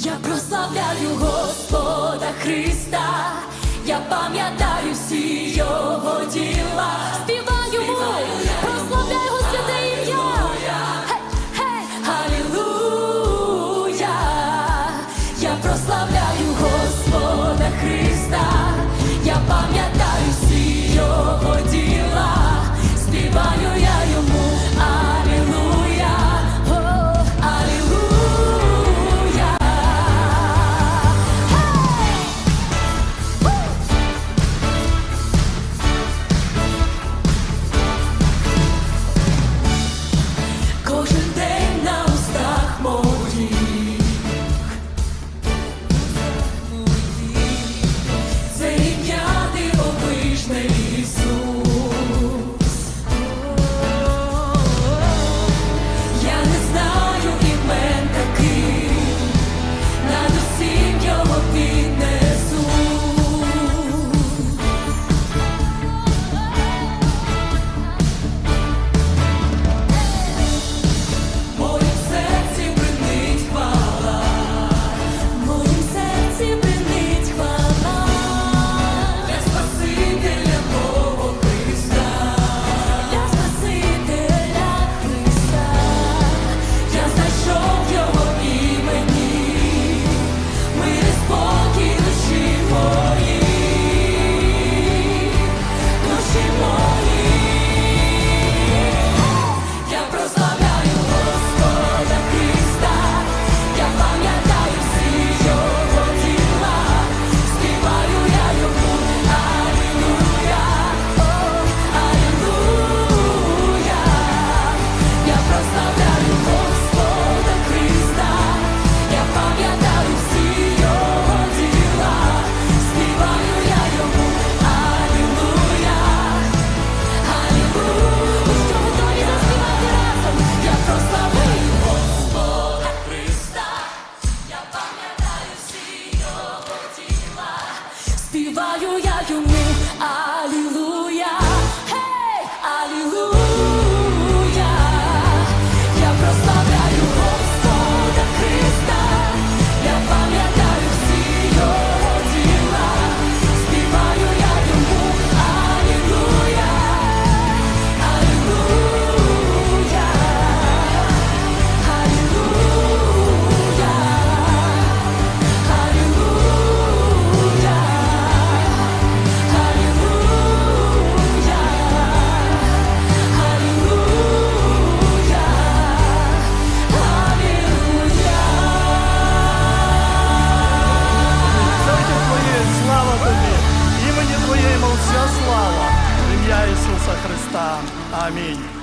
Я прославляю Господа Христа, я пам'ятаю. співаю я йому алілуя. Ісуса Христа. Амінь.